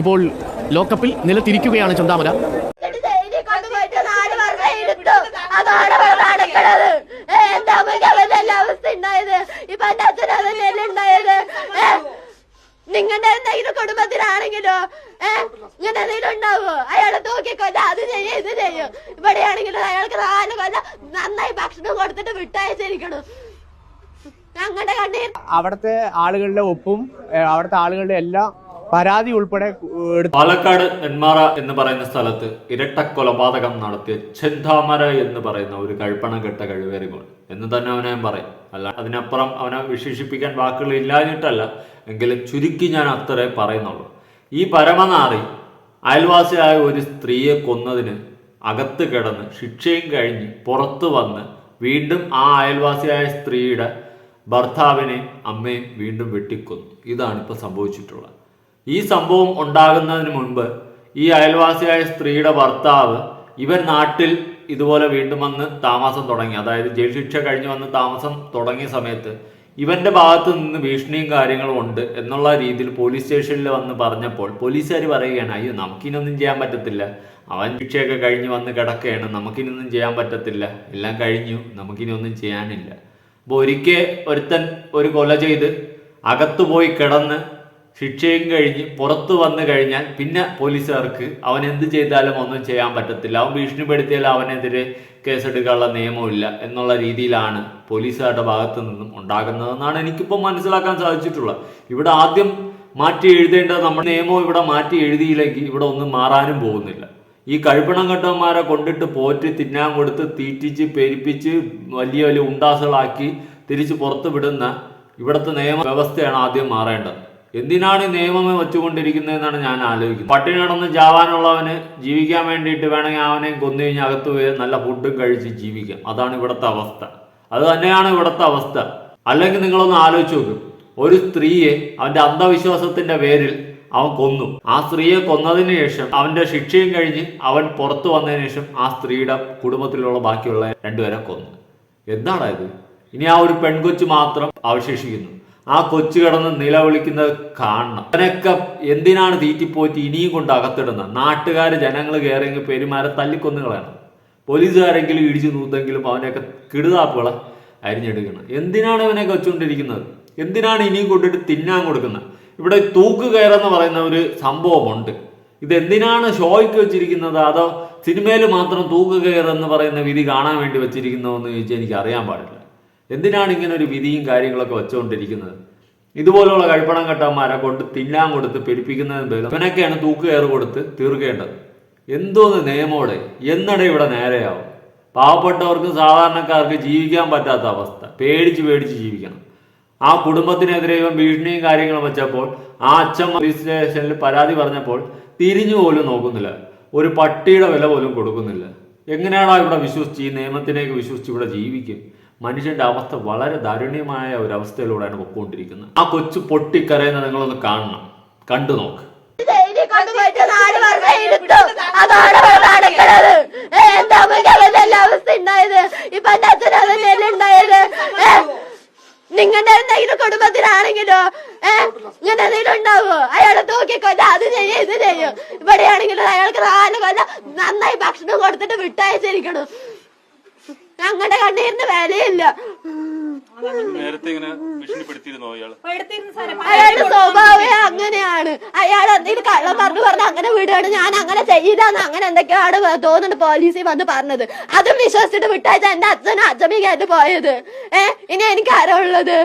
ഇപ്പോൾ ലോക്കപ്പിൽ നിലത്തിരിക്കുകയാണ് ചന്താമര. അതാണ് നടക്കണത്. അവസ്ഥ ഉണ്ടായത് ഇപ്പൊ എന്റെ അച്ഛൻ അതന്നെയല്ലേ ഉണ്ടായത് നിങ്ങളുടെ എന്തെങ്കിലും കുടുംബത്തിലാണെങ്കിലോ ഇങ്ങനെ എന്തെങ്കിലും ഉണ്ടാവോ അയാളെ തൂക്കിക്കൊല്ല അത് ചെയ്യും ഇത് ചെയ്യും ഇവിടെയാണെങ്കിലും അയാൾക്ക് നാല് കൊല്ല നന്നായി ഭക്ഷണം കൊടുത്തിട്ട് വിട്ടയച്ചിരിക്കണം ഞങ്ങളുടെ കണ്ണീർ അവിടുത്തെ ആളുകളുടെ ഒപ്പും അവിടുത്തെ ആളുകളുടെ എല്ലാം പരാതി ഉൾപ്പെടെ പാലക്കാട് നെന്മാറ എന്ന് പറയുന്ന സ്ഥലത്ത് ഇരട്ട കൊലപാതകം നടത്തിയ ചെന്താമര എന്ന് പറയുന്ന ഒരു കഴുപ്പണം കെട്ട കഴിവേറികൾ എന്ന് തന്നെ അവനെ പറയും. അല്ല അതിനപ്പുറം അവനെ വിശേഷിപ്പിക്കാൻ വാക്കുകൾ ഇല്ലാഞ്ഞിട്ടല്ല എങ്കിലും ചുരുക്കി ഞാൻ അത്രേ പറയുന്നുള്ളൂ. ഈ പരമനാറി അയൽവാസിയായ ഒരു സ്ത്രീയെ കൊന്നതിന് അകത്ത് കിടന്ന് ശിക്ഷയും കഴിഞ്ഞ് പുറത്തു വന്ന് വീണ്ടും ആ അയൽവാസിയായ സ്ത്രീയുടെ ഭർത്താവിനെയും അമ്മയും വീണ്ടും വെട്ടിക്കൊന്നു. ഇതാണ് ഇപ്പോൾ സംഭവിച്ചിട്ടുള്ളത്. ഈ സംഭവം ഉണ്ടാകുന്നതിന് മുൻപ് ഈ അയൽവാസിയായ സ്ത്രീയുടെ ഭർത്താവ് ഇവൻ നാട്ടിൽ ഇതുപോലെ വീണ്ടും വന്ന് താമസം തുടങ്ങി. അതായത് ജയിൽ ശിക്ഷ കഴിഞ്ഞ് വന്ന് താമസം തുടങ്ങിയ സമയത്ത് ഇവന്റെ ഭാഗത്ത് നിന്ന് ഭീഷണിയും കാര്യങ്ങളും ഉണ്ട് എന്നുള്ള രീതിയിൽ പോലീസ് സ്റ്റേഷനിൽ വന്ന് പറഞ്ഞപ്പോൾ പോലീസുകാർ പറയുകയാണ് അയ്യോ നമുക്കിനൊന്നും ചെയ്യാൻ പറ്റത്തില്ല. അവൻ ശിക്ഷയൊക്കെ കഴിഞ്ഞ് വന്ന് കിടക്കുകയാണ്. നമുക്കിനൊന്നും ചെയ്യാൻ പറ്റത്തില്ല. എല്ലാം കഴിഞ്ഞു. നമുക്കിനൊന്നും ചെയ്യാനില്ല. അപ്പോൾ ഒരിക്കൽ ഒരുത്തൻ ഒരു കൊല ചെയ്ത് അകത്തു പോയി കിടന്ന് ശിക്ഷയും കഴിഞ്ഞ് പുറത്തു വന്നു കഴിഞ്ഞാൽ പിന്നെ പോലീസുകാർക്ക് അവൻ എന്ത് ചെയ്താലും ഒന്നും ചെയ്യാൻ പറ്റത്തില്ല. അവൻ ഭീഷണിപ്പെടുത്തിയാൽ അവനെതിരെ കേസെടുക്കാനുള്ള നിയമമില്ല എന്നുള്ള രീതിയിലാണ് പോലീസുകാരുടെ ഭാഗത്തു നിന്നും ഉണ്ടാകുന്നതെന്നാണ് എനിക്കിപ്പോൾ മനസ്സിലാക്കാൻ സാധിച്ചിട്ടുള്ളത്. ഇവിടെ ആദ്യം മാറ്റി എഴുതേണ്ടത് നമ്മുടെ നിയമം ഇവിടെ മാറ്റി എഴുതിയില്ലെങ്കിൽ ഇവിടെ ഒന്നും മാറാനും പോകുന്നില്ല. ഈ കഴിപ്പണം കെട്ടവന്മാരെ കൊണ്ടിട്ട് പോറ്റി തിന്നാൻ കൊടുത്ത് തീറ്റിച്ച് പെരിപ്പിച്ച് വലിയ വലിയ ഉണ്ടാസുകളാക്കി തിരിച്ച് പുറത്ത് വിടുന്ന ഇവിടുത്തെ നിയമ വ്യവസ്ഥയാണ് ആദ്യം മാറേണ്ടത്. എന്തിനാണ് നിയമം വെച്ചുകൊണ്ടിരിക്കുന്നതെന്നാണ് ഞാൻ ആലോചിക്കുന്നത്. പട്ടിണി കിടന്ന് ജാവാനുള്ളവന് ജീവിക്കാൻ വേണ്ടിയിട്ട് വേണമെങ്കിൽ അവനെ കൊന്നു കഴിഞ്ഞ് അകത്ത് പോയി നല്ല ഫുഡും കഴിച്ച് ജീവിക്കാം. അതാണ് ഇവിടുത്തെ അവസ്ഥ. അത് തന്നെയാണ് ഇവിടുത്തെ അവസ്ഥ. അല്ലെങ്കിൽ നിങ്ങളൊന്ന് ആലോചിച്ച് നോക്കും. ഒരു സ്ത്രീയെ അവന്റെ അന്ധവിശ്വാസത്തിന്റെ പേരിൽ അവൻ കൊന്നു. ആ സ്ത്രീയെ കൊന്നതിന് ശേഷം അവന്റെ ശിക്ഷയും കഴിഞ്ഞ് അവൻ പുറത്തു വന്നതിന് ശേഷം ആ സ്ത്രീയുടെ കുടുംബത്തിലുള്ള ബാക്കിയുള്ള രണ്ടുപേരെ കൊന്നു. എന്താണ് ഇത് ഇനി ആ ഒരു പെൺകൊച്ചു മാത്രം അവശേഷിക്കുന്നു. ആ കൊച്ചു കിടന്ന് നിലവിളിക്കുന്നത് കാണണം. അവനൊക്കെ എന്തിനാണ് തീറ്റിപ്പോറ്റി ഇനിയും കൊണ്ട് അകത്തിടുന്നത്? നാട്ടുകാർ ജനങ്ങൾ കയറിയെങ്കിൽ പെരുമാരെ തല്ലിക്കൊന്നു കളയണം. പോലീസുകാരെങ്കിലും ഇടിച്ചു നൂത്തെങ്കിലും അവനെയൊക്കെ കിടുതാപ്പുകളെ അരിഞ്ഞെടുക്കണം. എന്തിനാണ് ഇവനെയൊക്കെ വെച്ചുകൊണ്ടിരിക്കുന്നത്? എന്തിനാണ് ഇനിയും കൊണ്ടിട്ട് തിന്നാൻ കൊടുക്കുന്നത്? ഇവിടെ തൂക്ക് കയറെന്ന് പറയുന്ന ഒരു സംഭവമുണ്ട്. ഇതെന്തിനാണ് ഷോയ്ക്ക് വെച്ചിരിക്കുന്നത്? അതോ സിനിമയിൽ മാത്രം തൂക്ക് കയറെന്ന് പറയുന്ന വിധി കാണാൻ വേണ്ടി വെച്ചിരിക്കുന്നതെന്ന് ചോദിച്ചാൽ എനിക്ക് അറിയാൻ പാടില്ല. എന്തിനാണ് ഇങ്ങനെ ഒരു വിധിയും കാര്യങ്ങളൊക്കെ വെച്ചുകൊണ്ടിരിക്കുന്നത്? ഇതുപോലുള്ള കഴിപ്പണം കെട്ടന്മാരെ കൊണ്ട് തിന്നാൻ കൊടുത്ത് പെരുപ്പിക്കുന്നതിന് പേരും ഇവനൊക്കെയാണ് തൂക്ക് കയറ് കൊടുത്ത് തീർക്കേണ്ടത്. എന്തോന്ന് നിയമോടെ? എന്നടെ ഇവിടെ നേരെയാവും? പാവപ്പെട്ടവർക്ക് സാധാരണക്കാർക്ക് ജീവിക്കാൻ പറ്റാത്ത അവസ്ഥ. പേടിച്ച് പേടിച്ച് ജീവിക്കണം. ആ കുടുംബത്തിനെതിരെ ഇവൻ ഭീഷണിയും കാര്യങ്ങളും വെച്ചപ്പോൾ ആ അച്ഛൻ പോലീസ് സ്റ്റേഷനിൽ പരാതി പറഞ്ഞപ്പോൾ തിരിഞ്ഞു പോലും നോക്കുന്നില്ല. ഒരു പട്ടിയുടെ വില പോലും കൊടുക്കുന്നില്ല. എങ്ങനെയാണോ ഇവിടെ വിശ്വസിച്ച് ഈ നിയമത്തിനേക്ക് വിശ്വസിച്ച് ഇവിടെ ജീവിക്കും മനുഷ്യന്റെ അവസ്ഥ വളരെ ദാരുണ്യമായ ഒരു അവസ്ഥയിലൂടെയാണ് പൊക്കോണ്ടിരിക്കുന്നത്. ആ കൊച്ചു പൊട്ടിക്കരയുന്ന നിങ്ങളൊന്ന് കാണണം. കണ്ടു നോക്ക്. നിങ്ങളുടെ എന്തെങ്കിലും കുടുംബത്തിലാണെങ്കിലോ? ഏ ഇങ്ങനെ എന്തെങ്കിലും ഉണ്ടാവോ? അയാളെ തൂക്കിക്കൊല്ല അത് ചെയ്യും ഇത് ചെയ്യും. ഇവിടെയാണെങ്കിലും അയാൾക്ക് നാല് കൊല്ലം നന്നായി ഭക്ഷണം കൊടുത്തിട്ട് വിട്ടയച്ചിരിക്കണം. ഞങ്ങളുടെ കണ്ണീരിന് വിലയില്ല. നേരത്തെ ഇങ്ങനെ ഭീഷണിപ്പെടുത്തിയിരുന്നോ ഇയാൾ? അയാളുടെ സ്വഭാവം അങ്ങനെയാണ്. അയാൾ എന്തെങ്കിലും കള്ളം പറഞ്ഞു പറഞ്ഞ് അങ്ങനെ വിടുകയാണ് ഞാൻ അങ്ങനെ ചെയ്താന്ന് അങ്ങനെ എന്തൊക്കെയാണ് തോന്നുന്നുണ്ട് പോലീസിൽ വന്ന് പറഞ്ഞത്. അതും വിശ്വസിച്ചിട്ട് വിട്ടയച്ച എന്റെ അച്ഛനും അച്ഛമ്മയും കേട്ട് പോയത്. ഏഹ് ഇനി എനിക്ക് ആരാ ഉള്ളത്?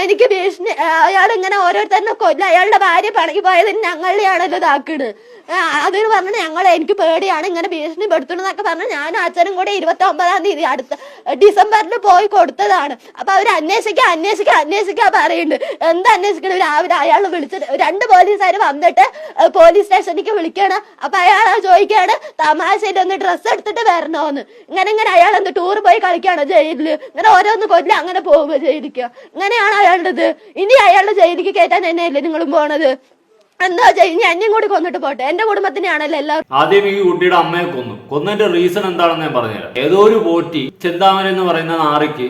എനിക്ക് ഭീഷണി അയാൾ ഇങ്ങനെ ഓരോരുത്തരിനെ കൊല്ല. അയാളുടെ ഭാര്യ പണിക്ക് പോയതിന് ഞങ്ങളുടെയാണല്ലോ ഇതാക്കണ് അതിന് പറഞ്ഞ ഞങ്ങൾ എനിക്ക് പേടിയാണ് ഇങ്ങനെ ഭീഷണി പെടുത്തണെന്നൊക്കെ പറഞ്ഞു ഞാനും അച്ഛനും കൂടെ ഇരുപത്തി ഒമ്പതാം തീയതി അടുത്ത ഡിസംബറിൽ പോയി കൊടുത്തതാണ്. അപ്പൊ അവർ അന്വേഷിക്കാൻ അന്വേഷിക്കാൻ അന്വേഷിക്കാൻ പറയുന്നുണ്ട് എന്താ അന്വേഷിക്കണം രാവിലെ അയാൾ വിളിച്ചിട്ട് രണ്ട് പോലീസുകാർ വന്നിട്ട് പോലീസ് സ്റ്റേഷനിലേക്ക് വിളിക്കണം. അപ്പൊ അയാൾ ചോദിക്കാണ് തമാശയിൽ ഒന്ന് ഡ്രസ്സ് എടുത്തിട്ട് വരണോന്ന്. ഇങ്ങനെ ഇങ്ങനെ അയാൾ എന്ത് ടൂർ പോയി കളിക്കാണോ ജയിലിൽ? ഇങ്ങനെ ഓരോന്ന് കൊല്ല അങ്ങനെ പോവുക ജയിലിക്ക്. ഇങ്ങനെയാണ് അയാളുടേത്. ഇനി അയാളുടെ ജയിലിക്ക് കയറ്റാൻ തന്നെയല്ലേ നിങ്ങളും പോണത്? എന്താ ചെയ്യ എന്നെയും കൂടി കൊന്നിട്ട് പോട്ടെ. എന്റെ കുടുംബത്തിനെയാണല്ലോ എല്ലാവരും ആദ്യം ഈ കുട്ടിയുടെ അമ്മയെ കൊന്നു. കൊന്നതിന്റെ റീസൺ എന്താണെന്ന് ഞാൻ പറഞ്ഞുതരാം. ഏതോ ഒരു പോറ്റി ചെന്താമൻ എന്ന് പറയുന്ന നാറിക്ക്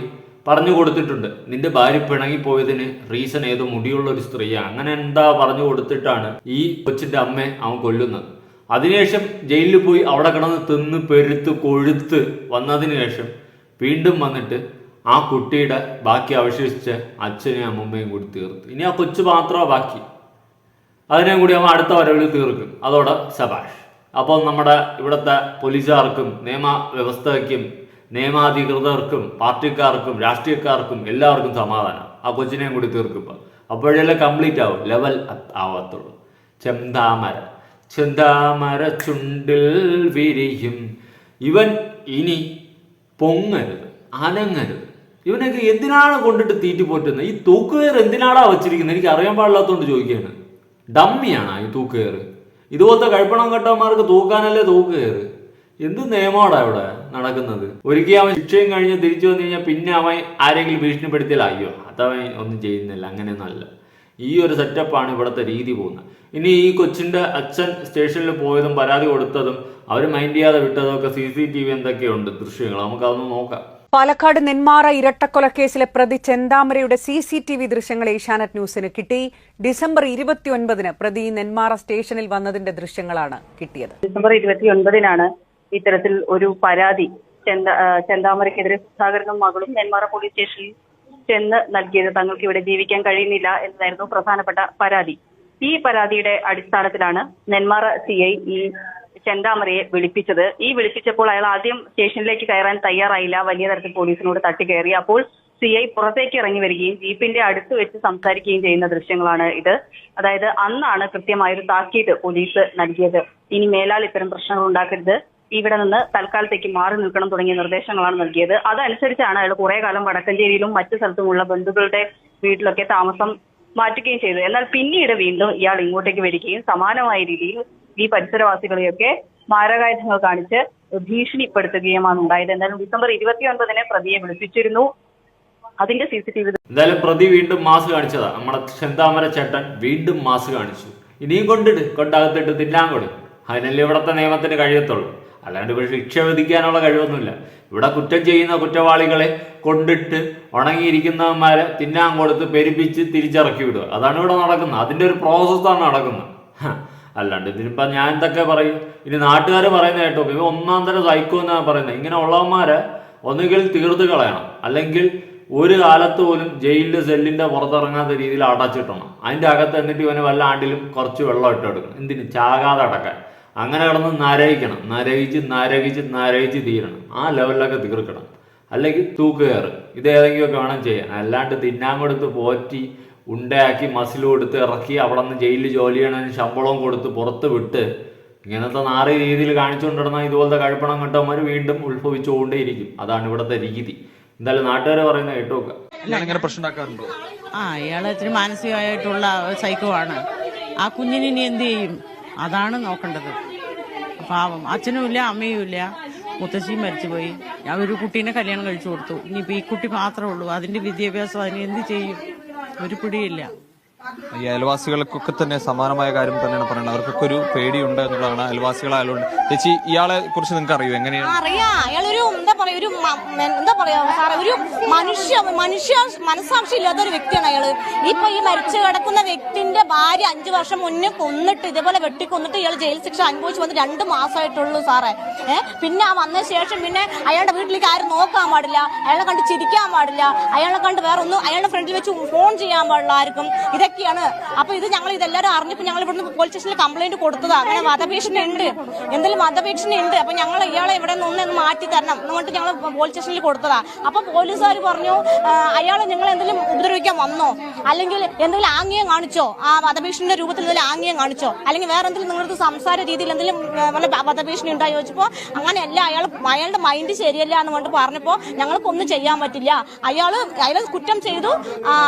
പറഞ്ഞു കൊടുത്തിട്ടുണ്ട്. നിന്റെ ഭാര്യ പിണങ്ങി പോയതിന് റീസൺ ഏതോ മുടിയുള്ള ഒരു സ്ത്രീയാണ് അങ്ങനെ എന്താ പറഞ്ഞു കൊടുത്തിട്ടാണ് ഈ കൊച്ചിന്റെ അമ്മ അവൻ കൊല്ലുന്നത്. അതിനുശേഷം ജയിലിൽ പോയി അവിടെ കിടന്ന് തിന്ന് പെരുത്ത് കൊഴുത്ത് വന്നതിന് ശേഷം വീണ്ടും വന്നിട്ട് ആ കുട്ടിയുടെ ബാക്കി അവശേഷിച്ച് അച്ഛനെയും അമ്മമ്മയും കൂടി തീർത്തു. ഇനി ആ കൊച്ചു മാത്രമാണ് ബാക്കി. അതിനെയും കൂടി നമ്മൾ അടുത്ത വരവിൽ തീർക്കും. അതോടെ സബാഷ് അപ്പോൾ നമ്മുടെ ഇവിടുത്തെ പോലീസുകാർക്കും നിയമ വ്യവസ്ഥയ്ക്കും നിയമാധികൃതർക്കും പാർട്ടിക്കാർക്കും രാഷ്ട്രീയക്കാർക്കും എല്ലാവർക്കും സമാധാനം. ആ കൊച്ചിനെയും കൂടി തീർക്കുമ്പോൾ അപ്പോഴെല്ലാം കംപ്ലീറ്റ് ആവും. ലെവൽ ആവാത്തുള്ളൂ. ചെന്താമര. ചെന്താമര ചുണ്ടിൽ വിരിയും. ഇവൻ ഇനി പൊങ്ങരുത് അനങ്ങരുത്. ഇവനൊക്കെ എന്തിനാണ് കൊണ്ടിട്ട് തീറ്റി പോറ്റുന്നത് ഈ തൂക്കുകയർ എന്തിനാടാ വെച്ചിരിക്കുന്നത് എനിക്ക് അറിയാൻ പാടില്ലാത്തതുകൊണ്ട് ചോദിക്കുകയാണ്. ഡമ്മിയാണ് ഈ തൂക്കുകയർ. ഇതുപോലത്തെ കഴിപ്പണം കെട്ടവന്മാർക്ക് തൂക്കാനല്ലേ തൂക്കുകയർ? എന്ത് നിയമമാണ് അവിടെ നടക്കുന്നത്? ഒരിക്കൽ അവൻ ശിക്ഷയും കഴിഞ്ഞ് തിരിച്ചു വന്നു കഴിഞ്ഞാൽ പിന്നെ അവൻ ആരെങ്കിലും ഭീഷണിപ്പെടുത്തിയാൽ അയ്യോ അതവൻ ഒന്നും ചെയ്യുന്നില്ല. അങ്ങനെയൊന്നല്ല ഈ ഒരു സെറ്റപ്പാണ് ഇവിടുത്തെ രീതി പോകുന്നത്. ഇനി ഈ കൊച്ചിന്റെ അച്ഛൻ സ്റ്റേഷനിൽ പോയതും പരാതി കൊടുത്തതും അവർ മൈൻഡ് ചെയ്യാതെ വിട്ടതും ഒക്കെ സി സി ടി വി എന്തൊക്കെയുണ്ട് ദൃശ്യങ്ങൾ? നമുക്കതൊന്ന് നോക്കാം. പാലക്കാട് നെന്മാറ ഇരട്ടക്കൊലക്കേസിലെ പ്രതി ചെന്താമരയുടെ സി സി ടി വി ദൃശ്യങ്ങൾ ഏഷ്യാനെറ്റ് ന്യൂസിന് കിട്ടി. ഡിസംബർ ഇരുപത്തിയൊൻപതിന് പ്രതി നെന്മാറ സ്റ്റേഷനിൽ വന്നതിന്റെ ദൃശ്യങ്ങളാണ് കിട്ടിയത്. ഡിസംബർ ഇരുപത്തിയൊൻപതിനാണ് ഇത്തരത്തിൽ ഒരു പരാതി ചെന്താമരക്കെതിരെ സുധാകരനും മകളും നെന്മാറ പോലീസ് സ്റ്റേഷനിൽ ചെന്ന് നൽകിയത് തങ്ങൾക്ക് ഇവിടെ ജീവിക്കാൻ കഴിയുന്നില്ല എന്നതായിരുന്നു പ്രധാനപ്പെട്ട പരാതി. ഈ പരാതിയുടെ അടിസ്ഥാനത്തിലാണ് നെന്മാറ സി ഐ ഈ ചെന്താമരയെ വിളിപ്പിച്ചത്. ഈ വിളിപ്പിച്ചപ്പോൾ അയാൾ ആദ്യം സ്റ്റേഷനിലേക്ക് കയറാൻ തയ്യാറായില്ല. വലിയ തരത്തിൽ പോലീസിനോട് തട്ടി കയറി. അപ്പോൾ സി ഐ പുറത്തേക്ക് ഇറങ്ങി വരികയും ജീപ്പിന്റെ അടുത്ത് വെച്ച് സംസാരിക്കുകയും ചെയ്യുന്ന ദൃശ്യങ്ങളാണ് ഇത്. അതായത് അന്നാണ് കൃത്യമായൊരു താക്കീത് പോലീസ് നൽകിയത്. ഇനി മേലാൽ ഇത്തരം പ്രശ്നങ്ങൾ ഉണ്ടാക്കരുത്. ഇവിടെ നിന്ന് തൽക്കാലത്തേക്ക് മാറി നിൽക്കണം തുടങ്ങിയ നിർദ്ദേശങ്ങളാണ് നൽകിയത്. അതനുസരിച്ചാണ് അയാൾ കുറെ കാലം വടക്കഞ്ചേരിയിലും മറ്റു സ്ഥലത്തുമുള്ള ബന്ധുക്കളുടെ വീട്ടിലൊക്കെ താമസം മാറ്റുകയും ചെയ്തു എന്നാൽ പിന്നീട് വീണ്ടും ഇയാൾ ഇങ്ങോട്ടേക്ക് വരികയും സമാനമായ രീതിയിൽ ഈ പരിസരവാസികളെയൊക്കെ മാരകായുധങ്ങൾ കാണിച്ച് ഭീഷണിപ്പെടുത്തുകയുമാണ് ഉണ്ടായത്. എന്തായാലും ഡിസംബർ ഇരുപത്തി ഒൻപതിന് പ്രതിയെ വിളിപ്പിച്ചിരുന്നു. അതിന്റെ സി സി ടി വി എന്തായാലും പ്രതി വീണ്ടും മാസ് കാണിച്ചതാ. നമ്മുടെ ചെന്താമര ചേട്ടൻ വീണ്ടും മാസ് കാണിച്ചു. ഇനിയും കൊണ്ടിട്ട് കൊണ്ടകത്തിട്ട് തിന്നാൻ കൊടു. അതിനല്ലേ ഇവിടുത്തെ നിയമത്തിന് കഴിയത്തുള്ളൂ. അല്ലാണ്ട് ഇവിടെ ശിക്ഷ വിധിക്കാനുള്ള കഴിവൊന്നുമില്ല. ഇവിടെ കുറ്റം ചെയ്യുന്ന കുറ്റവാളികളെ കൊണ്ടിട്ട് ഉണങ്ങിയിരിക്കുന്നവന്മാരെ തിന്നാൻ കൊടുത്ത് പെരുപ്പിച്ച് തിരിച്ചിറക്കി വിടുക. അതാണ് ഇവിടെ നടക്കുന്നത്. അതിന്റെ ഒരു പ്രോസസ്സാണ് നടക്കുന്നത്. അല്ലാണ്ട് ഇതിനിപ്പോ ഞാൻ എന്തൊക്കെ പറയും. ഇനി നാട്ടുകാർ പറയുന്ന കേട്ടോ ഇവ ഒന്നാം തരം സൈക്കോ എന്നാണ് പറയുന്നത് ഇങ്ങനെ ഉള്ളവന്മാരെ ഒന്നുകിൽ തീർത്ത് കളയണം. അല്ലെങ്കിൽ ഒരു കാലത്ത് പോലും ജയിലിലെ സെല്ലിന്റെ പുറത്തിറങ്ങാത്ത രീതിയിൽ അടച്ചിട്ടണം. അതിന്റെ അകത്ത് എന്നിട്ട് ഇവന് വല്ല ആണ്ടിലും കുറച്ച് വെള്ളം ഇട്ട് എടുക്കണം എന്തിന്? ചാകാതെ അടക്കാൻ. അങ്ങനെ കിടന്ന് നരയിക്കണം നരയിച്ച് നരകിച്ച് നരയിച്ച് തീരണം. ആ ലെവലിലൊക്കെ തീർക്കണം. അല്ലെങ്കിൽ തൂക്കുകയറ്. ഇത് ഏതെങ്കിലുമൊക്കെ വേണം ചെയ്യാൻ. അല്ലാണ്ട് തിന്നാൻ കൊടുത്ത് പോറ്റി ഉണ്ടയാക്കി മസിൽ കൊടുത്ത് ഇറക്കി അവിടെ നിന്ന് ജയിലിൽ ജോലി ചെയ്യണതിന് ശമ്പളവും കൊടുത്ത് പുറത്ത് വിട്ട് ഇങ്ങനത്തെ നാറി രീതിയിൽ കാണിച്ചുകൊണ്ടിരുന്ന ഇതുപോലത്തെ കഴിപ്പണം കണ്ടവന്മാർ വീണ്ടും ഉത്ഭവിച്ചുകൊണ്ടേയിരിക്കും. അതാണ് ഇവിടുത്തെ രീതി. എന്തായാലും നാട്ടുകാർ പറയുന്ന കേട്ടോക്ക. ആ അയാൾ ഇത്തിരി മാനസികമായിട്ടുള്ള സൈക്കോ ആണ് ആ കുഞ്ഞിന് ഇനി എന്ത് ചെയ്യും? അതാണ് നോക്കേണ്ടത്. പാവം. അച്ഛനും ഇല്ല അമ്മയും ഇല്ല. മുത്തശ്ശിയും മരിച്ചുപോയി. ഞാൻ ഒരു കുട്ടീനെ കല്യാണം കഴിച്ചു കൊടുത്തു. ഇനിയിപ്പോൾ ഈ കുട്ടി മാത്രമേ ഉള്ളൂ. അതിന്റെ വിദ്യാഭ്യാസം അതിന് എന്ത് ചെയ്യും? ഒരു പിടിയില്ല. ഈ അയൽവാസികൾക്കൊക്കെ തന്നെ സമാനമായ കാര്യം തന്നെയാണ് പറയുന്നത്. അവർക്കൊക്കെ ഒരു പേടിയുണ്ട് എന്നുള്ളതാണ് അയൽവാസികളായാലുണ്ട് ചേച്ചി ഇയാളെ കുറിച്ച് നിങ്ങൾക്ക് അറിയോ? എങ്ങനെയാണ്? അറിയാം. അയാളൊരു എന്താ പറയാ ഒരു എന്താ പറയാ ഒരു മനുഷ്യ മനുഷ്യ മനസാക്ഷി ഇല്ലാത്ത ഒരു വ്യക്തിയാണ് അയാൾ. ഇപ്പൊ ഈ മരിച്ചു കിടക്കുന്ന വ്യക്തിന്റെ ഭാര്യ അഞ്ചു വർഷം മുന്നേ കൊന്നിട്ട് ഇതേപോലെ വെട്ടിക്കൊന്നിട്ട് ഇയാൾ ജയിൽ ശിക്ഷ അനുഭവിച്ചു വന്ന് രണ്ട് മാസമായിട്ടുള്ളൂ സാറേ. ഏഹ് പിന്നെ ആ വന്ന ശേഷം പിന്നെ അയാളുടെ വീട്ടിലേക്ക് ആരും നോക്കാൻ പാടില്ല. അയാളെ കണ്ട് ചിരിക്കാൻ പാടില്ല. അയാളെ കണ്ട് വേറെ ഒന്നും അയാളുടെ ഫ്രണ്ടിൽ വെച്ച് ഫോൺ ചെയ്യാൻ പാടില്ല ആർക്കും. ഇതൊക്കെയാണ്. അപ്പൊ ഇത് ഞങ്ങൾ ഇതെല്ലാവരും അറിഞ്ഞപ്പോ ഞങ്ങൾ ഇവിടുന്ന് പോലീസ് സ്റ്റേഷനിൽ കംപ്ലൈന്റ് കൊടുത്തതാ. അങ്ങനെ വധഭീഷണി ഉണ്ട് എന്തെങ്കിലും വധഭീഷണി ഉണ്ട് അപ്പൊ ഞങ്ങൾ ഇയാളെ ഇവിടെ നിന്ന് മാറ്റി തരണം. എന്നിട്ട് ഞങ്ങൾ പോലീസ് സ്റ്റേഷനിൽ കൊടുത്തതാ. അപ്പൊ പോലീസുകാർ പറഞ്ഞു അയാളെ നിങ്ങൾ എന്തെങ്കിലും ഉപദ്രവിക്കാൻ വന്നോ? അല്ലെങ്കിൽ എന്തെങ്കിലും ആംഗ്യം കാണിച്ചോ? ആ വധഭീഷണിയുടെ രൂപത്തിൽ എന്തെങ്കിലും ആംഗ്യം കാണിച്ചോ? അല്ലെങ്കിൽ വേറെ എന്തെങ്കിലും നിങ്ങളുടെ സംസാര രീതിയിൽ എന്തെങ്കിലും വല്ല വധഭീഷണി ഉണ്ടായി ചോദിച്ചപ്പോ അങ്ങനെയല്ല അയാൾ അയാളുടെ മൈൻഡ് ശരിയല്ല എന്ന് കൊണ്ട് പറഞ്ഞപ്പോ ഞങ്ങൾക്കൊന്നും ചെയ്യാൻ പറ്റില്ല. അയാൾ അയാൾ കുറ്റം ചെയ്തു.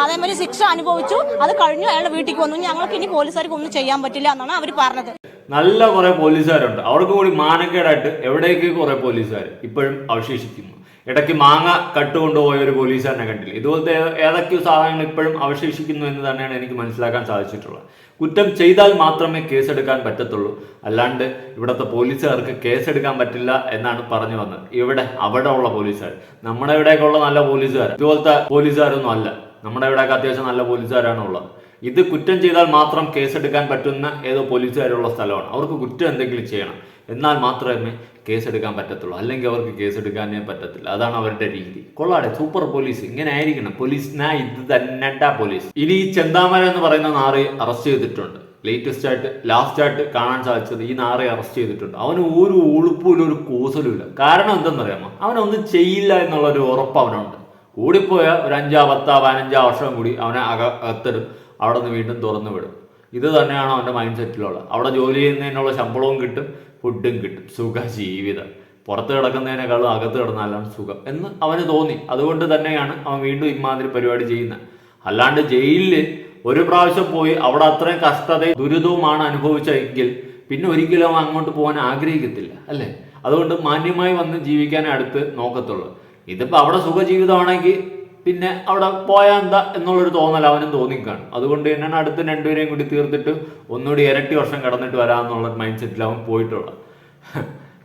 അതേമാതിരി ശിക്ഷ അനുഭവിച്ചു. അത് കഴിഞ്ഞു അയാളുടെ വീട്ടിൽ വന്നു. ഞങ്ങൾക്ക് ഇനി പോലീസുകാർക്ക് ഒന്നും ചെയ്യാൻ പറ്റില്ല എന്നാണ് അവർ പറഞ്ഞത്. നല്ല കുറെ പോലീസുകാരുണ്ട്. അവർക്ക് കൂടി മാനക്കേടായിട്ട് എവിടേക്ക് കുറെ പോലീസുകാർ ഇപ്പോഴും അവശേഷിക്കുന്നു. ഇടയ്ക്ക് മാങ്ങ കട്ടുകൊണ്ടുപോയ ഒരു പോലീസുകാരനെ കണ്ടില്ല? ഇതുപോലത്തെ ഏതൊക്കെ സാധനങ്ങൾ ഇപ്പോഴും അവശേഷിക്കുന്നു എന്ന് തന്നെയാണ് എനിക്ക് മനസ്സിലാക്കാൻ സാധിച്ചിട്ടുള്ളത്. കുറ്റം ചെയ്താൽ മാത്രമേ കേസെടുക്കാൻ പറ്റത്തുള്ളൂ. അല്ലാണ്ട് ഇവിടുത്തെ പോലീസുകാർക്ക് കേസെടുക്കാൻ പറ്റില്ല എന്നാണ് പറഞ്ഞു വന്നത്. ഇവിടെ അവിടെ ഉള്ള പോലീസുകാർ നമ്മുടെ ഇവിടെയൊക്കെ ഉള്ള നല്ല പോലീസുകാർ ഇതുപോലത്തെ പോലീസുകാരൊന്നും അല്ല. നമ്മുടെ ഇവിടെയൊക്കെ അത്യാവശ്യം നല്ല പോലീസുകാരാണ് ഉള്ളത്. ഇത് കുറ്റം ചെയ്താൽ മാത്രം കേസെടുക്കാൻ പറ്റുന്ന ഏതോ പോലീസുകാരുള്ള സ്ഥലമാണ്. അവർക്ക് കുറ്റം എന്തെങ്കിലും ചെയ്യണം. എന്നാൽ മാത്രമേ കേസെടുക്കാൻ പറ്റത്തുള്ളൂ. അല്ലെങ്കിൽ അവർക്ക് കേസെടുക്കാനേ പറ്റത്തില്ല. അതാണ് അവരുടെ രീതി. കൊള്ളാടെ സൂപ്പർ പോലീസ്. ഇങ്ങനെ ആയിരിക്കണം. പോലീസിനാ ഇത് തന്നെ പോലീസ്. ഇനി ഈ ചെന്താമര എന്ന് പറയുന്ന നാറി അറസ്റ്റ് ചെയ്തിട്ടുണ്ട്. ലേറ്റസ്റ്റ് ആയിട്ട് ലാസ്റ്റ് ആയിട്ട് കാണാൻ സാധിച്ചത് ഈ നാറെ അറസ്റ്റ് ചെയ്തിട്ടുണ്ട്. അവന് ഒരു ഉളുപ്പില്ല ഒരു കൂസലും ഇല്ല കാരണം എന്തെന്നറിയാമോ? അവനൊന്നും ചെയ്യില്ല എന്നുള്ള ഒരു ഉറപ്പ് അവനുണ്ട്. കൂടിപ്പോയ ഒരു അഞ്ചാ പത്താ പതിനഞ്ചാ വർഷം കൂടി അവനെ അക അകത്തിടും. അവിടെ നിന്ന് വീണ്ടും തുറന്നു വിടും. ഇത് തന്നെയാണ് അവന്റെ മൈൻഡ് സെറ്റിലുള്ളത് അവിടെ ജോലി ചെയ്യുന്നതിനുള്ള ശമ്പളവും കിട്ടും ഫുഡും കിട്ടും. സുഖ ജീവിതം. പുറത്ത് കിടക്കുന്നതിനേക്കാളും അകത്ത് കിടന്നാലാണ് സുഖം എന്ന് അവന് തോന്നി. അതുകൊണ്ട് തന്നെയാണ് അവൻ വീണ്ടും ഇമാതിരി പരിപാടി ചെയ്യുന്നത്. അല്ലാണ്ട് ജയിലിൽ ഒരു പ്രാവശ്യം പോയി അവിടെ അത്രയും കഷ്ടതയും ദുരിതവുമാണ് അനുഭവിച്ചെങ്കിൽ പിന്നെ ഒരിക്കലും അങ്ങോട്ട് പോകാൻ ആഗ്രഹിക്കത്തില്ല അല്ലേ? അതുകൊണ്ട് മാന്യമായി വന്ന് ജീവിക്കാനേ അടുത്ത് നോക്കത്തുള്ളൂ. ഇതിപ്പോൾ അവിടെ സുഖജീവിതമാണെങ്കിൽ പിന്നെ അവിടെ പോയാൽ എന്താ എന്നുള്ളൊരു തോന്നൽ അവനും തോന്നിക്കാണ്. അതുകൊണ്ട് തന്നെയാണ് അടുത്ത രണ്ടുപേരെയും കൂടി തീർത്തിട്ട് ഒന്നുകൂടി ഇരട്ടി വർഷം കടന്നിട്ട് വരാമെന്നുള്ള മൈൻഡ് സെറ്റിൽ അവൻ പോയിട്ടുള്ളത്.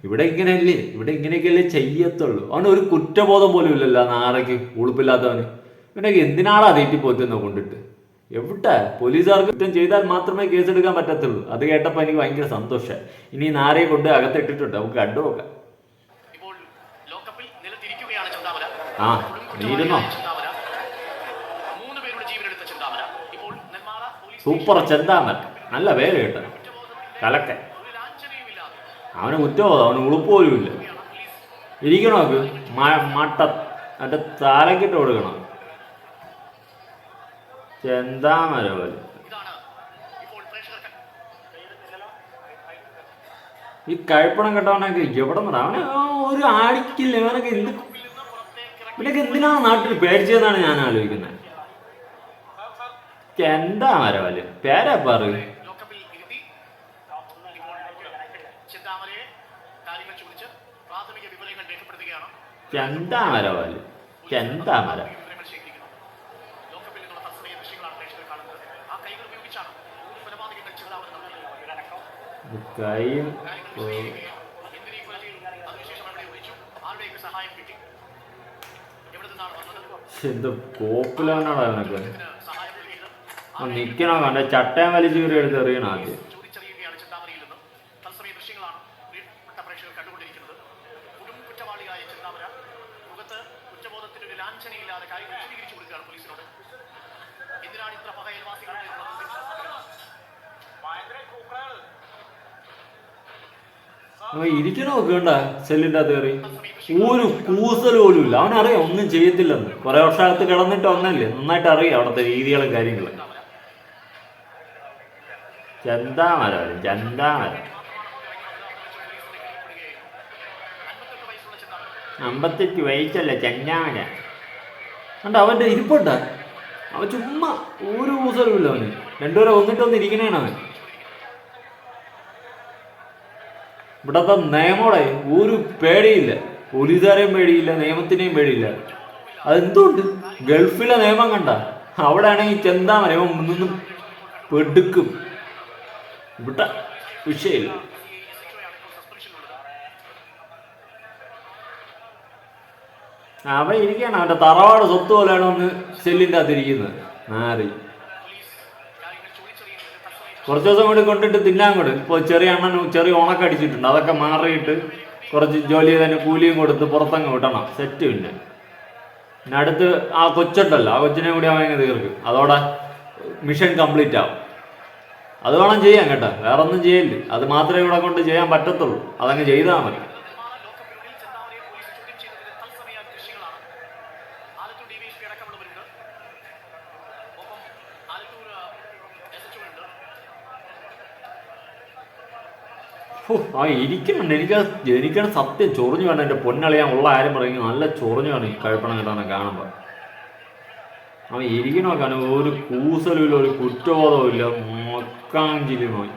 ഇവിടെ ഇങ്ങനെയല്ലേ? ഇവിടെ ഇങ്ങനെയൊക്കെയല്ലേ ചെയ്യത്തുള്ളൂ. അവന് ഒരു കുറ്റബോധം പോലും ഇല്ലല്ലോ ആ നാറയ്ക്ക് ഉളുപ്പില്ലാത്തവന്. ഇവനൊക്കെ എന്തിനാടാ തീറ്റി പോറ്റുന്നത് കൊണ്ടിട്ട്? എവിടെ പോലീസുകാർക്ക് കുറ്റം ചെയ്താൽ മാത്രമേ കേസെടുക്കാൻ പറ്റത്തുള്ളൂ. അത് കേട്ടപ്പോൾ എനിക്ക് ഭയങ്കര സന്തോഷമായി ഇനി നാരയെ കൊണ്ട് അകത്തിട്ടിട്ടുണ്ട്. നമുക്ക് കണ്ടു നോക്കാം ഇപ്പോൾ ലോക്കപ്പിൽ നിലത്തിരിക്കുകയാണ് ചെന്താമര ആ നീ ഇരുന്നോ ചെന്താമര മൂന്ന് പേരുടെ ജീവനെടുത്ത ചെന്താമര ഇപ്പോൾ പോലീസ് സൂപ്പർ ചെന്താമൻ. നല്ല പേര് കേട്ടോ. കലക്കൻ. അവന് കുറ്റബോധം അവന് ഉളുപ്പോലും ഇല്ല. ഇരിക്കണോ മട്ട മറ്റേ താലക്കിട്ട് കൊടുക്കണം? ചെന്താമര പോലെ ഈ കഴിപ്പണം കെട്ടവനൊക്കെ എവിടെ നിന്നാണ് അവനെ ഒരു ആടിക്കില്ല ഇവനൊക്കെ എന്ത് ഇവനൊക്കെ എന്തിനാണ് നാട്ടിൽ പേടിച്ചതെന്നാണ് ഞാൻ ആലോചിക്കുന്നത്? എന്താ മരവൽ പേരാ പറ എന്താ ഇരുത്തി എന്താ ചെന്താമരയെ കാര്യങ്ങൾ ചോദിച്ച് പ്രാഥമിക വിവരങ്ങൾ രേഖപ്പെടുത്തുകയാണ് ചെന്താമര പോലെ ചെന്താമര വിവരങ്ങൾ ശേഖരിക്കുന്നു ലോക്കപ്പിൽ നിന്നുള്ള തത്സമയ ദൃശ്യങ്ങളാണ് പ്രേക്ഷകർ കാണുന്നത് ആ കൈകൾ ഉപയോഗിച്ചാണ് മൂന്ന് കൊലപാതകങ്ങൾ ചെറുതാമര നടത്തിയത് കൈയും എന്തിനീ കൊല ചെയ്തു അതിനുശേഷം അവിടെ വിളിച്ചു ആരുടെയൊക്കെ സഹായം കിട്ടി എവിടെ നിന്നാണ് വന്നത് എന്ത് കണ്ട നൽകിയത് ആ നിക്കണോ? അവന്റെ ചട്ടയം വലിച്ചു കീറി എടുത്ത് എറിയണം ആദ്യം? ഇരിക്കണോ? നോക്കണ്ട സെല്ലിന്റെ അത് കയറി. ഒരു കൂസൽ പോലും ഇല്ല. അവനറിയാം ഒന്നും ചെയ്യത്തില്ലെന്ന്. കുറെ വർഷത്ത് കിടന്നിട്ട് വന്നല്ലേ? നന്നായിട്ട് അറിയാം അവിടുത്തെ രീതികളും കാര്യങ്ങളും. ചന്താമരം ചന്താമരം. അമ്പത്തെട്ട് വയസ്സല്ല ചന്താമര കണ്ട അവന്റെ ഇരിപ്പുണ്ട? അവൻ ചുമ്മാ ഒരു കൂസലും ഇല്ല അവന്. രണ്ടുപേരെ ഒന്നിട്ടൊന്ന് ഇരിക്കണേണ് അവൻ. ഇവിടത്തെ നിയമോടെ ഒരു പേടിയില്ല. പോലീസുകാരെയും പേടിയില്ല നിയമത്തിനെയും പേടിയില്ല. അതെന്തുകൊണ്ട്? ഗൾഫിലെ നിയമം കണ്ട. അവിടെ ആണെങ്കിൽ ചെന്താ നിയമം നിന്ന് പെടുക്കും. ഇവിടെ വിഷയമില്ല. അവൻ ഇരിക്കുകയാണ്. അവന്റെ തറവാട് സ്വത്ത് പോലെയാണ് ഒന്ന് സെല്ലിന്റെ അകത്ത് ഇരിക്കുന്നത് നാറി. കുറച്ച് ദിവസം കൂടി കൊണ്ടിട്ട് തിന്നാൻ കൂടെ. ഇപ്പൊ ചെറിയ അണ്ണൻ ചെറിയ ഉണക്കടിച്ചിട്ടുണ്ട്. അതൊക്കെ മാറിയിട്ട് കുറച്ച് ജോലി ചെയ്തതിന് കൂലിയും കൊടുത്ത് പുറത്തങ്ങ് വിട്ടണം സെറ്റ് പിന്നെ പിന്നെ അടുത്ത് ആ കൊച്ചുണ്ടല്ലോ ആ കൊച്ചിനെ കൂടി അവൻ അങ്ങ് തീർക്കും. അതോടെ മിഷൻ കംപ്ലീറ്റ് ആവും. അത് വേണം ചെയ്യാൻ കേട്ടോ. വേറൊന്നും ചെയ്യല്ലേ. അത് മാത്രമേ ഇവിടെ കൊണ്ട് ചെയ്യാൻ പറ്റത്തുള്ളൂ. അതങ്ങ് ചെയ്താൽ മതി. ആ ഇരിക്കുന്നുണ്ട് എനിക്ക് എനിക്കാണ് സത്യം ചൊറിഞ്ഞു വേണം. എന്റെ പൊന്നളിയാൻ ഉള്ള ആരും പറയും നല്ല ചൊറിഞ്ഞു വേണം ഈ കഴുപ്പണം കിട്ടാനെ കാണുമ്പോൾ അവൻ ഇരിക്കണമൊക്കെ ഒരു കൂസലുമില്ല ഒരു കുറ്റബോധവും ഇല്ല. മൊക്കാഞ്ചിരി നോയി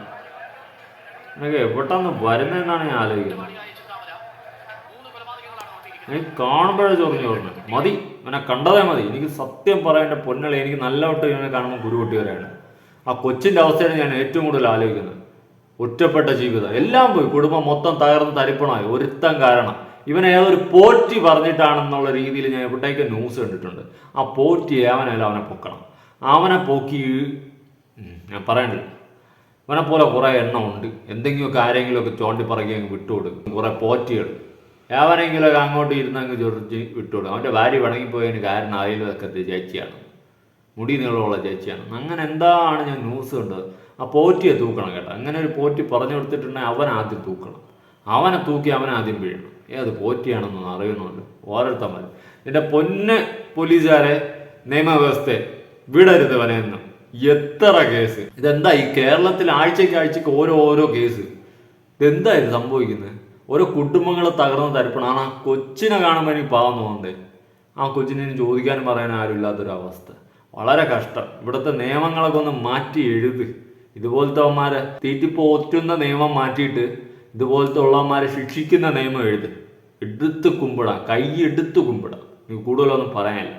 എനിക്ക് എവിടെന്ന് വരുന്നതെന്നാണ് ഞാൻ ആലോചിക്കുന്നത്. എനിക്ക് കാണുമ്പോഴേ ചൊറിഞ്ഞു പറഞ്ഞു മതി ഇവനെ കണ്ടതേ മതി. എനിക്ക് സത്യം പറയേണ്ട പൊന്നളി എനിക്ക് നല്ലവട്ട് ഇവനെ കാണുമ്പോൾ കുരുപൊട്ടി വരെയാണ് ആ കൊച്ചിന്റെ അവസ്ഥയാണ് ഞാൻ ഏറ്റവും കൂടുതൽ ആലോചിക്കുന്നത്. ഒറ്റപ്പെട്ട ജീവിതം. എല്ലാം പോയി. കുടുംബം മൊത്തം തകർന്ന് തരിപ്പണമായി. ഒരുത്തം കാരണം. ഇവനെ ഏതൊരു പോറ്റി പറഞ്ഞിട്ടാണെന്നുള്ള രീതിയിൽ ഞാൻ എവിടേക്ക് ന്യൂസ് കണ്ടിട്ടുണ്ട്. ആ പോറ്റി അവനല്ല അവനെ പൊക്കണം. അവനെ പൊക്കി ഞാൻ പറയണ്ടില്ല അവനെ പോലെ കുറേ എണ്ണം ഉണ്ട്. എന്തെങ്കിലുമൊക്കെ ആരെങ്കിലുമൊക്കെ ചോണ്ടി പറക്കി അങ്ങ് വിട്ടുകൊടുക്കും. കുറേ പോറ്റികൾ. ഏവനെങ്കിലൊക്കെ അങ്ങോട്ട് ഇരുന്നങ്ങ് ചൊറിച്ച് വിട്ടുകൊടുക്കും. അവന്റെ ഭാര്യ വണങ്ങിപ്പോയതിന് കാരണം അയൽവക്കത്തെ ചേച്ചിയാണ്. മുടി നീളമുള്ള ചേച്ചിയാണ്. അങ്ങനെ എന്താണ് ഞാൻ ന്യൂസ് കണ്ടത്? ആ പോറ്റിയെ തൂക്കണം കേട്ടോ. അങ്ങനെ ഒരു പോറ്റി പറഞ്ഞു കൊടുത്തിട്ടുണ്ടെങ്കിൽ അവൻ ആദ്യം തൂക്കണം. അവനെ തൂക്കി അവനെ ആദ്യം വീഴണം. ഏത് പോറ്റിയാണെന്നൊന്നും അറിയുന്നുണ്ട് ഓരോരുത്തന്മാർ എന്റെ പൊന്ന് പോലീസുകാരെ നിയമവ്യവസ്ഥയെ വിടരുത് വനെയെന്ന് എത്ര കേസ്? ഇതെന്താ ഈ കേരളത്തിൽ ആഴ്ചയ്ക്ക് ആഴ്ചയ്ക്ക് ഓരോ ഓരോ കേസ്? ഇതെന്താ ഇത് സംഭവിക്കുന്നത് ഓരോ കുടുംബങ്ങൾ തകർന്ന് തരിപ്പണാണ് ആ കൊച്ചിനെ കാണുമ്പോൾ എനിക്ക് പാവം തോന്നണ്ടേ? ആ കൊച്ചിനെ ചോദിക്കാനും പറയാനും ആരും ഇല്ലാത്തൊരവസ്ഥ വളരെ കഷ്ടം. ഇവിടുത്തെ നിയമങ്ങളൊക്കെ ഒന്ന് മാറ്റി എഴുത്. ഇതുപോലത്തെ അവന്മാരെ തീറ്റിപ്പോറ്റുന്ന നിയമം മാറ്റിയിട്ട് ഇതുപോലത്തെ ഉള്ളവന്മാരെ ശിക്ഷിക്കുന്ന നിയമം എഴുത്. എടുത്ത് കുമ്പിടാം. കൈ എടുത്ത് കുമ്പിടാം. കൂടുതലൊന്നും പറയാനില്ല.